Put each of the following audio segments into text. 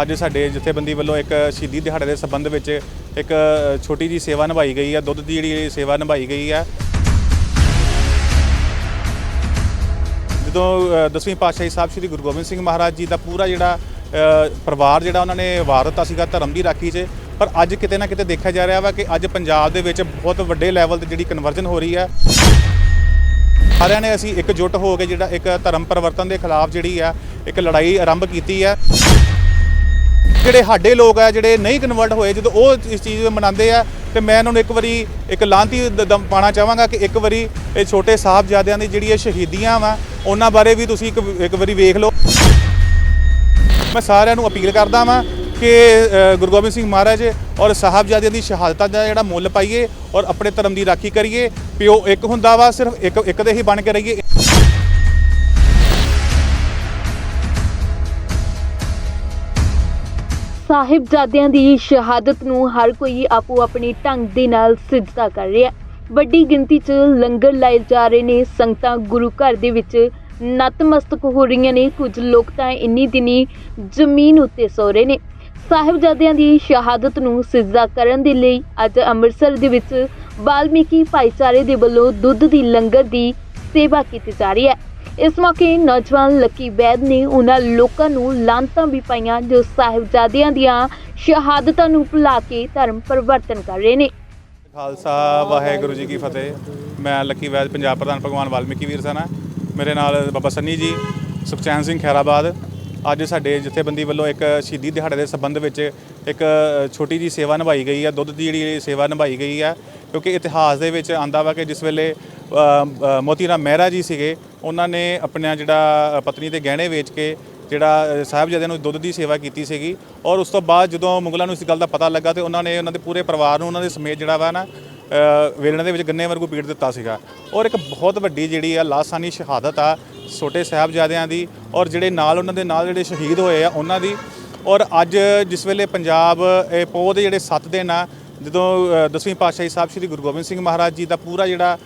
ਅੱਜ ਸਾਡੇ ਜਥੇਬੰਦੀ ਵੱਲੋਂ ਇੱਕ ਸ਼ਹੀਦੀ ਦਿਹਾੜੇ ਦੇ ਸੰਬੰਧ ਵਿੱਚ ਇੱਕ ਛੋਟੀ ਜੀ ਸੇਵਾ ਨਿਭਾਈ ਗਈ ਹੈ, ਦੁੱਧ ਦੀ ਜਿਹੜੀ ਸੇਵਾ ਨਿਭਾਈ ਗਈ ਹੈ। ਜਦੋਂ ਦਸਵੀਂ ਪਾਤਸ਼ਾਹੀ ਸਾਹਿਬ ਸ੍ਰੀ ਗੁਰੂ ਗੋਬਿੰਦ ਸਿੰਘ ਮਹਾਰਾਜ ਜੀ ਦਾ ਪੂਰਾ ਜਿਹੜਾ ਪਰਿਵਾਰ ਜਿਹੜਾ ਉਹਨਾਂ ਨੇ ਵਾਰ ਦਿੱਤਾ ਸੀਗਾ ਧਰਮ ਦੀ ਰਾਖੀ 'ਚ, ਪਰ ਅੱਜ ਕਿਤੇ ਨਾ ਕਿਤੇ ਦੇਖਿਆ ਜਾ ਰਿਹਾ ਵਾ ਕਿ ਅੱਜ ਪੰਜਾਬ ਦੇ ਵਿੱਚ ਬਹੁਤ ਵੱਡੇ ਲੈਵਲ ਤੇ ਜਿਹੜੀ ਕਨਵਰਜਨ ਹੋ ਰਹੀ ਹੈ। ਸਾਰਿਆਂ ਨੇ ਅਸੀਂ ਇਕਜੁੱਟ ਹੋ ਕੇ ਜਿਹੜਾ ਇੱਕ ਧਰਮ ਪਰਿਵਰਤਨ ਦੇ ਖਿਲਾਫ ਜਿਹੜੀ ਆ, ਇੱਕ ਲੜਾਈ ਆਰੰਭ ਕੀਤੀ ਹੈ। ਜਿਹੜੇ ਸਾਡੇ ਲੋਕ ਆ, ਜਿਹੜੇ ਨਹੀਂ ਕਨਵਰਟ ਹੋਏ, ਜਦੋਂ ਉਹ ਇਸ ਚੀਜ਼ ਨੂੰ ਮਨਾਉਂਦੇ ਆ, ਤੇ ਮੈਂ ਇਹਨਾਂ ਨੂੰ ਇੱਕ ਵਾਰੀ ਇੱਕ ਲਾਂਤੀ ਦ- ਦਮ ਪਾਣਾ ਚਾਹਾਂਗਾ ਕਿ ਇੱਕ ਵਾਰੀ ਇਹ ਛੋਟੇ ਸਾਹਿਬਜ਼ਾਦਿਆਂ ਦੀ ਜਿਹੜੀ ਇਹ ਸ਼ਹੀਦੀਆਂ ਵਾ, ਉਹਨਾਂ ਬਾਰੇ ਵੀ ਤੁਸੀਂ ਇੱਕ ਇੱਕ ਵਾਰੀ ਵੇਖ ਲਓ। ਮੈਂ ਸਾਰਿਆਂ ਨੂੰ ਅਪੀਲ ਕਰਦਾ ਵਾਂ ਕਿ ਗੁਰੂ ਗੋਬਿੰਦ ਸਿੰਘ ਮਹਾਰਾਜ ਔਰ ਸਾਹਿਬਜ਼ਾਦਿਆਂ ਦੀ ਸ਼ਹਾਦਤਾਂ ਦਾ ਜਿਹੜਾ ਮੁੱਲ ਪਾਈਏ ਔਰ ਆਪਣੇ ਧਰਮ ਦੀ ਰਾਖੀ ਕਰੀਏ। ਪਿਓ ਇੱਕ ਹੁੰਦਾ ਵਾ, ਸਿਰਫ ਇੱਕ ਇੱਕ ਦੇ ਹੀ ਬਣ ਕੇ ਰਹੀਏ। ਸਾਹਿਬਜ਼ਾਦਿਆਂ ਦੀ ਸ਼ਹਾਦਤ ਨੂੰ ਹਰ ਕੋਈ ਆਪੋ ਆਪਣੇ ਢੰਗ ਦੇ ਨਾਲ ਸਿਜਦਾ ਕਰ ਰਿਹਾ ਵੱਡੀ ਗਿਣਤੀ 'ਚ ਲੰਗਰ ਲਾਏ ਜਾ ਰਹੇ ਨੇ। ਸੰਗਤਾਂ ਗੁਰੂ ਘਰ ਦੇ ਵਿੱਚ ਨਤਮਸਤਕ ਹੋ ਰਹੀਆਂ ਨੇ। ਕੁਝ ਲੋਕ ਤਾਂ ਇੰਨੀ ਦਿਨੀ ਜ਼ਮੀਨ ਉੱਤੇ ਸੌ ਰਹੇ ਨੇ। ਸਾਹਿਬਜ਼ਾਦਿਆਂ ਦੀ ਸ਼ਹਾਦਤ ਨੂੰ ਸਿਜਦਾ ਕਰਨ ਦੇ ਲਈ ਅੱਜ ਅੰਮ੍ਰਿਤਸਰ ਦੇ ਵਿੱਚ ਬਾਲਮੀਕੀ ਭਾਈਚਾਰੇ ਦੇ ਵੱਲੋਂ ਦੁੱਧ ਦੀ ਲੰਗਰ ਦੀ ਸੇਵਾ ਕੀਤੀ ਜਾ ਰਹੀ ਹੈ। ਇਸ ਮੌਕੇ ਨੌਜਵਾਨ ਲੱਕੀ ਵੈਦ ਨੇ ਉਹਨਾਂ ਲੋਕਾਂ ਨੂੰ ਲਾਂਤਾਂ ਵੀ ਪਾਈਆਂ ਜੋ ਸਾਹਿਬਜ਼ਾਦਿਆਂ ਦੀਆਂ ਸ਼ਹਾਦਤਾਂ ਨੂੰ ਭੁਲਾ ਕੇ ਧਰਮ ਪਰਿਵਰਤਨ ਕਰ ਰਹੇ ਨੇ। ਖਾਲਸਾ, ਵਾਹਿਗੁਰੂ ਜੀ ਕੀ ਫਤਿਹ। ਮੈਂ ਲੱਕੀ ਵੈਦ, ਪੰਜਾਬ ਪ੍ਰਧਾਨ ਭਗਵਾਨ ਵਾਲਮੀਕੀ ਵੀਰ ਸਨਾ। ਮੇਰੇ ਨਾਲ ਬਾਬਾ ਸੰਨੀ ਜੀ, ਸੁਖਚੈਨ ਸਿੰਘ ਖੈਰਾਬਾਦ। ਅੱਜ ਸਾਡੇ ਜਥੇਬੰਦੀ ਵੱਲੋਂ ਇੱਕ ਸ਼ਹੀਦੀ ਦਿਹਾੜੇ ਦੇ ਸੰਬੰਧ ਵਿੱਚ ਇੱਕ ਛੋਟੀ ਜੀ ਸੇਵਾ ਨਿਭਾਈ ਗਈ ਹੈ। ਦੁੱਧ ਦੀ ਜਿਹੜੀ ਸੇਵਾ ਨਿਭਾਈ ਗਈ ਹੈ, ਕਿਉਂਕਿ ਇਤਿਹਾਸ ਦੇ ਵਿੱਚ ਆਂਦਾ ਵਾ ਕਿ ਜਿਸ ਵੇਲੇ ਅ, ਮੋਤੀ ਰਾਮ ਮਹਿਰਾ ਜੀ ਸੀਗੇ ਉਹਨਾਂ ਨੇ ਆਪਣਾ ਜਿਹੜਾ ਪਤਨੀ ਦੇ ਗਹਿਣੇ ਵੇਚ ਕੇ ਜਿਹੜਾ ਸਾਹਿਬਜ਼ਾਦਿਆਂ ਨੂੰ ਦੁੱਧ ਦੀ ਸੇਵਾ ਕੀਤੀ ਸੀਗੀ। ਔਰ ਉਸ ਤੋਂ ਬਾਅਦ ਜਦੋਂ ਮੁਗਲਾਂ ਨੂੰ ਇਸ ਗੱਲ ਦਾ ਪਤਾ ਲੱਗਾ ਤੇ ਉਹਨਾਂ ਨੇ ਉਹਨਾਂ ਦੇ ਪੂਰੇ ਪਰਿਵਾਰ ਨੂੰ ਉਹਨਾਂ ਦੇ ਸਮੇਤ ਜਿਹੜਾ ਵਾ ਨਾ ਵੇਲਣੇ ਦੇ ਵਿੱਚ ਗੰਨੇ ਵਰਗੂ ਪੀੜ ਦਿੱਤਾ ਸੀਗਾ। ਔਰ ਇੱਕ ਬਹੁਤ ਵੱਡੀ ਜਿਹੜੀ ਆ ਲਾਸਾਨੀ ਸ਼ਹਾਦਤ ਆ ਛੋਟੇ ਸਾਹਿਬਜ਼ਾਦਿਆਂ ਦੀ ਔਰ ਜਿਹੜੇ ਨਾਲ ਉਹਨਾਂ ਦੇ ਨਾਲ ਜਿਹੜੇ ਸ਼ਹੀਦ ਹੋਏ ਆ ਉਹਨਾਂ ਦੀ। ਔਰ ਅੱਜ ਜਿਸ ਵੇਲੇ ਪੰਜਾਬ ਇਹ ਪੋਹ ਦੇ ਜਿਹੜੇ 7 ਦਿਨ ਆ ਜਦੋਂ ਦਸਵੀਂ ਪਾਤਸ਼ਾਹੀ ਸਾਹਿਬ ਸ੍ਰੀ ਗੁਰੂ ਗੋਬਿੰਦ ਸਿੰਘ ਮਹਾਰਾਜ ਜੀ ਦਾ ਪੂਰਾ ਜਿਹੜਾ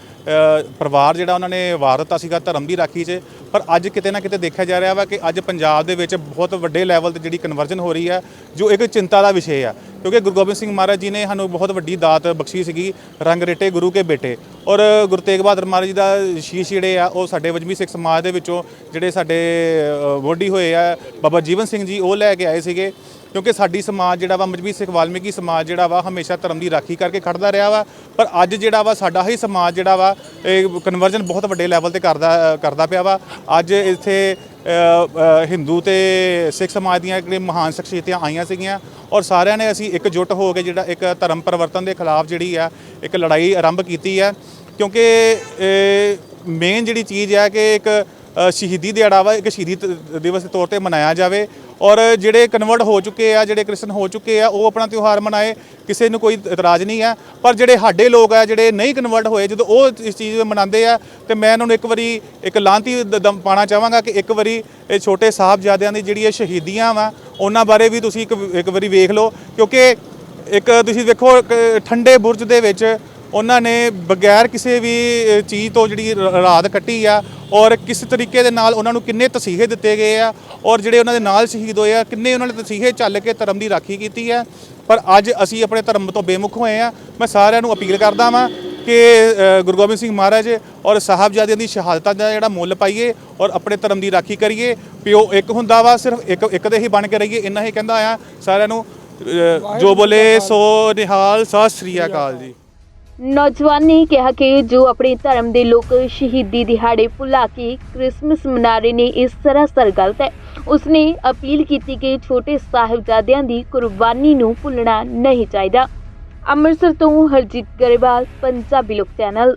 ਪਰਿਵਾਰ ਜਿਹੜਾ ਉਹਨਾਂ ਨੇ ਵਾਰ ਦਿੱਤਾ ਸੀਗਾ ਧਰਮ ਦੀ ਰਾਖੀ 'ਚ ਪਰ ਅੱਜ ਕਿਤੇ ਨਾ ਕਿਤੇ ਦੇਖਿਆ ਜਾ ਰਿਹਾ ਵਾ ਕਿ ਅੱਜ ਪੰਜਾਬ ਦੇ ਵਿੱਚ ਬਹੁਤ ਵੱਡੇ ਲੈਵਲ ਤੇ ਜਿਹੜੀ ਕਨਵਰਜਨ ਹੋ ਰਹੀ ਹੈ ਜੋ ਇੱਕ ਚਿੰਤਾ ਦਾ ਵਿਸ਼ੇ ਆ। ਕਿਉਂਕਿ ਗੁਰੂ ਗੋਬਿੰਦ ਸਿੰਘ ਮਹਾਰਾਜ ਜੀ ਨੇ ਸਾਨੂੰ ਬਹੁਤ ਵੱਡੀ ਦਾਤ ਬਖਸ਼ੀ ਸੀਗੀ ਰੰਗ ਰੇਟੇ ਗੁਰੂ ਕੇ ਬੇਟੇ। ਔਰ ਗੁਰੂ ਤੇਗ ਬਹਾਦਰ ਮਹਾਰਾਜ ਜੀ ਦਾ ਸ਼ੀਸ਼ ਜਿਹੜੇ ਆ ਉਹ ਸਾਡੇ ਵਜਮੀ ਸਿੱਖ ਸਮਾਜ ਦੇ ਵਿੱਚੋਂ ਜਿਹੜੇ ਸਾਡੇ ਅ, ਹੋਏ ਆ ਬਾਬਾ ਜੀਵਨ ਸਿੰਘ ਜੀ ਉਹ ਲੈ ਕੇ ਆਏ ਸੀਗੇ। ਕਿਉਂਕਿ ਸਾਡੀ ਸਮਾਜ ਜਿਹੜਾ ਵਾ ਮਜਬੀ ਸਿੱਖ ਵਾਲਮੀਕੀ ਸਮਾਜ ਜਿਹੜਾ ਵਾ, ਹਮੇਸ਼ਾ ਧਰਮ ਦੀ ਰਾਖੀ ਕਰਕੇ ਖੜਦਾ ਰਿਹਾ ਵਾ। ਪਰ ਅੱਜ ਜਿਹੜਾ ਵਾ, ਸਾਡਾ ਹੀ ਸਮਾਜ ਜਿਹੜਾ ਵਾ, ਇਹ ਕਨਵਰਜਨ ਬਹੁਤ ਵੱਡੇ ਲੈਵਲ ਤੇ ਕਰਦਾ ਕਰਦਾ ਪਿਆ ਵਾ। ਅੱਜ ਇੱਥੇ ਹਿੰਦੂ ਤੇ ਸਿੱਖ ਸਮਾਜ ਦੀਆਂ ਜਿਹੜੀਆਂ ਮਹਾਨ ਸ਼ਖਸੀਅਤਾਂ ਆਈਆਂ ਸੀਗੀਆਂ, ਔਰ ਸਾਰਿਆਂ ਨੇ ਅਸੀਂ ਇਕਜੁੱਟ ਹੋ ਕੇ ਜਿਹੜਾ ਇੱਕ ਧਰਮ ਪਰਿਵਰਤਨ ਦੇ ਖਿਲਾਫ ਜਿਹੜੀ ਆ, ਇੱਕ ਲੜਾਈ ਆਰੰਭ ਕੀਤੀ ਹੈ ਕਿਉਂਕਿ ਮੇਨ ਜਿਹੜੀ ਚੀਜ਼ ਹੈ ਕਿ ਇੱਕ ਸ਼ਹੀਦੀ ਦਿਹਾੜਾ ਵਾ ਇੱਕ ਸ਼ਹੀਦੀ ਦਿਵਸ ਦੇ ਤੌਰ ਤੇ ਮਨਾਇਆ ਜਾਵੇ ਔਰ ਜਿਹੜੇ ਕਨਵਰਟ ਹੋ ਚੁੱਕੇ ਆ, ਜਿਹੜੇ ਕ੍ਰਿਸਚਨ ਹੋ ਚੁੱਕੇ ਆ, ਉਹ ਆਪਣਾ ਤਿਉਹਾਰ ਮਨਾਏ, ਕਿਸੇ ਨੂੰ ਕੋਈ ਇਤਰਾਜ਼ ਨਹੀਂ ਆ। ਪਰ ਜਿਹੜੇ ਸਾਡੇ ਲੋਕ ਆ, ਜਿਹੜੇ ਨਹੀਂ ਕਨਵਰਟ ਹੋਏ, ਜਦੋਂ ਉਹ ਇਸ ਚੀਜ਼ ਮਨਾਉਂਦੇ ਆ, ਤੇ ਮੈਂ ਉਹਨਾਂ ਨੂੰ ਇੱਕ ਵਾਰੀ ਇੱਕ ਲਾਂਤੀ ਦ- ਦਮ ਪਾਣਾ ਚਾਹਾਂਗਾ ਕਿ ਇੱਕ ਵਾਰੀ ਇਹ ਛੋਟੇ ਸਾਹਿਬਜ਼ਾਦਿਆਂ ਦੀ ਜਿਹੜੀ ਇਹ ਸ਼ਹੀਦੀਆਂ ਵਾ, ਉਹਨਾਂ ਬਾਰੇ ਵੀ ਤੁਸੀਂ ਇੱਕ ਇੱਕ ਵਾਰੀ ਵੇਖ ਲਓ। ਕਿਉਂਕਿ ਇੱਕ ਤੁਸੀਂ ਵੇਖੋ ਠੰਡੇ ਬੁਰਜ ਦੇ ਵਿੱਚ ਉਹਨਾਂ ਨੇ ਬਗੈਰ ਕਿਸੇ ਵੀ ਚੀਜ਼ ਤੋਂ ਜਿਹੜੀ ਰਾਤ ਕੱਟੀ ਆ ਔਰ ਕਿਸ ਤਰੀਕੇ ਦੇ ਨਾਲ ਉਹਨਾਂ ਨੂੰ ਕਿੰਨੇ ਤਸੀਹੇ ਦਿੱਤੇ ਗਏ ਆ ਔਰ ਜਿਹੜੇ ਉਹਨਾਂ ਦੇ ਨਾਲ ਸ਼ਹੀਦ ਹੋਏ ਆ, ਕਿੰਨੇ ਉਹਨਾਂ ਨੇ ਤਸੀਹੇ ਚੱਲ ਕੇ ਧਰਮ ਦੀ ਰਾਖੀ ਕੀਤੀ ਆ। ਪਰ ਅੱਜ ਅਸੀਂ ਆਪਣੇ ਧਰਮ ਤੋਂ ਬੇਮੁਖ ਹੋਏ ਆ। ਮੈਂ ਸਾਰਿਆਂ ਨੂੰ ਅਪੀਲ ਕਰਦਾ ਵਾਂ ਕਿ ਗੁਰੂ ਗੋਬਿੰਦ ਸਿੰਘ ਮਹਾਰਾਜ ਔਰ ਸਾਹਿਬਜ਼ਾਦਿਆਂ ਦੀ ਸ਼ਹਾਦਤਾਂ ਦਾ ਜਿਹੜਾ ਮੁੱਲ ਪਾਈਏ ਔਰ ਆਪਣੇ ਧਰਮ ਦੀ ਰਾਖੀ ਕਰੀਏ। ਪਿਓ ਇੱਕ ਹੁੰਦਾ ਵਾ, ਸਿਰਫ ਇੱਕ ਇੱਕ ਦੇ ਹੀ ਬਣ ਕੇ ਰਹੀਏ, ਇੰਨਾ ਹੀ ਕਹਿੰਦਾ ਆ। ਸਾਰਿਆਂ ਨੂੰ ਜੋ ਬੋਲੇ ਸੋ ਨਿਹਾਲ, ਸਤਿ ਸ੍ਰੀ ਅਕਾਲ ਜੀ। ਨੌਜਵਾਨ ਨੇ ਕਿਹਾ ਕਿ ਜੋ ਆਪਣੇ ਧਰਮ ਦੇ ਲੋਕ ਸ਼ਹੀਦੀ ਦਿਹਾੜੇ ਭੁਲਾ ਕੇ ਕ੍ਰਿਸਮਸ ਮਨਾ ਰਹੇ ਨੇ, ਇਸ ਸਰਾਸਰ ਗਲਤ ਹੈ। ਉਸਨੇ ਅਪੀਲ ਕੀਤੀ ਕਿ ਛੋਟੇ ਸਾਹਿਬਜ਼ਾਦਿਆਂ ਦੀ ਕੁਰਬਾਨੀ ਨੂੰ ਭੁੱਲਣਾ ਨਹੀਂ ਚਾਹੀਦਾ। ਅੰਮ੍ਰਿਤਸਰ ਤੋਂ ਹਰਜੀਤ ਗਰੇਵਾਲ, ਪੰਜਾਬੀ ਲੋਕ ਚੈਨਲ।